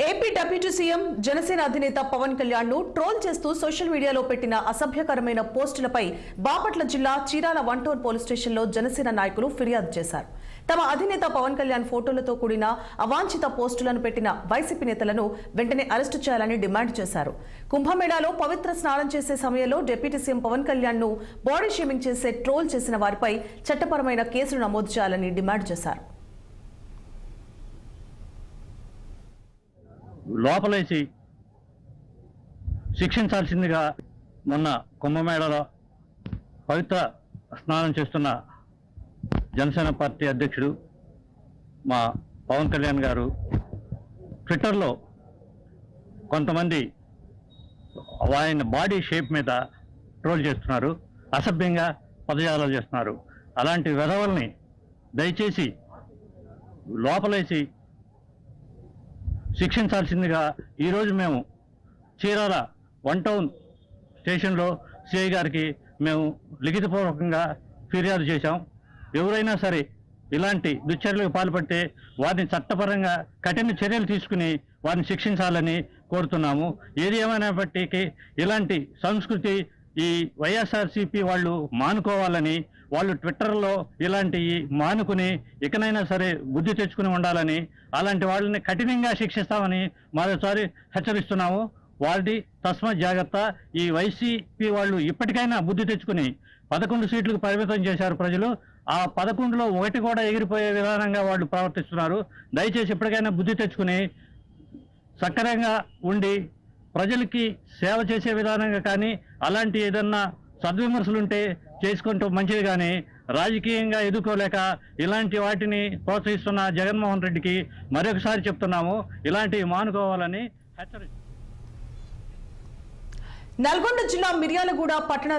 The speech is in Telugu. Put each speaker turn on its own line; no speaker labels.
ఏపీ డిప్యూటీ సీఎం జనసేన అధినేత పవన్ కళ్యాణ్ను ట్రోల్ చేస్తూ సోషల్ మీడియాలో పెట్టిన అసభ్యకరమైన పోస్టులపై బాపట్ల జిల్లా చీరాల వన్ టౌన్ పోలీస్ స్టేషన్లో జనసేన నాయకులు ఫిర్యాదు చేశారు. తమ అధినేత పవన్ కళ్యాణ్ ఫోటోలతో కూడిన అవాంఛిత పోస్టులను పెట్టిన వైసీపీ నేతలను వెంటనే అరెస్టు చేయాలని డిమాండ్ చేశారు. కుంభమేళాలో పవిత్ర స్నానం చేసే సమయంలో డిప్యూటీ సీఎం పవన్ కళ్యాణ్ను బాడీ షేమింగ్ చేసే ట్రోల్ చేసిన వారిపై చట్టపరమైన కేసులు నమోదు చేయాలని డిమాండ్ చేశారు.
లోపలేసి శిక్షించాల్సిందిగా మొన్న కుంభమేళలో పవిత్ర స్నానం చేస్తున్న జనసేన పార్టీ అధ్యక్షుడు మా పవన్ కళ్యాణ్ గారు ట్విట్టర్లో కొంతమంది ఆయన బాడీ షేప్ మీద ట్రోల్ చేస్తున్నారు అసభ్యంగా పదజాలాలు చేస్తున్నారు. అలాంటి వెధవల్ని దయచేసి లోపలేసి శిక్షించాల్సిందిగా ఈరోజు మేము చీరాల వన్ టౌన్ స్టేషన్లో సిఐ గారికి మేము లిఖితపూర్వకంగా ఫిర్యాదు చేశాం. ఎవరైనా సరే ఇలాంటి దుశ్చర్యలకు పాల్పడితే వారిని చట్టపరంగా కఠిన చర్యలు తీసుకుని వారిని శిక్షించాలని కోరుతున్నాము. ఏది ఏమైనప్పటికీ ఇలాంటి సంస్కృతి ఈ వైఎస్ఆర్సీపీ వాళ్ళు మానుకోవాలని వాళ్ళు ట్విట్టర్లో ఇలాంటివి మానుకుని ఇకనైనా సరే బుద్ధి తెచ్చుకుని ఉండాలని అలాంటి వాళ్ళని కఠినంగా శిక్షిస్తామని మరోసారి హెచ్చరిస్తున్నాము. వాళ్ళది తస్మత్ జాగ్రత్త ఈ వైసీపీ వాళ్ళు ఇప్పటికైనా బుద్ధి తెచ్చుకుని పదకొండు సీట్లకు పరిమితం చేశారు ప్రజలు. ఆ పదకొండులో ఒకటి కూడా ఎగిరిపోయే విధానంగా వాళ్ళు ప్రవర్తిస్తున్నారు. దయచేసి ఇప్పటికైనా బుద్ధి తెచ్చుకుని సక్రమంగా ఉండి ప్రజలకి సేవ చేసే విధానంగా కానీ అలాంటి ఏదన్నా సద్విమర్శలుంటే చేసుకుంటూ మంచిది కానీ రాజకీయంగా ఎదుర్కోలేక ఇలాంటి వాటిని ప్రోత్సహిస్తున్న జగన్మోహన్ రెడ్డికి మరొకసారి చెప్తున్నాము. ఇలాంటివి మానుకోవాలని హెచ్చరి
నల్గొండ జిల్లా మిర్యాలగూడ పట్టణ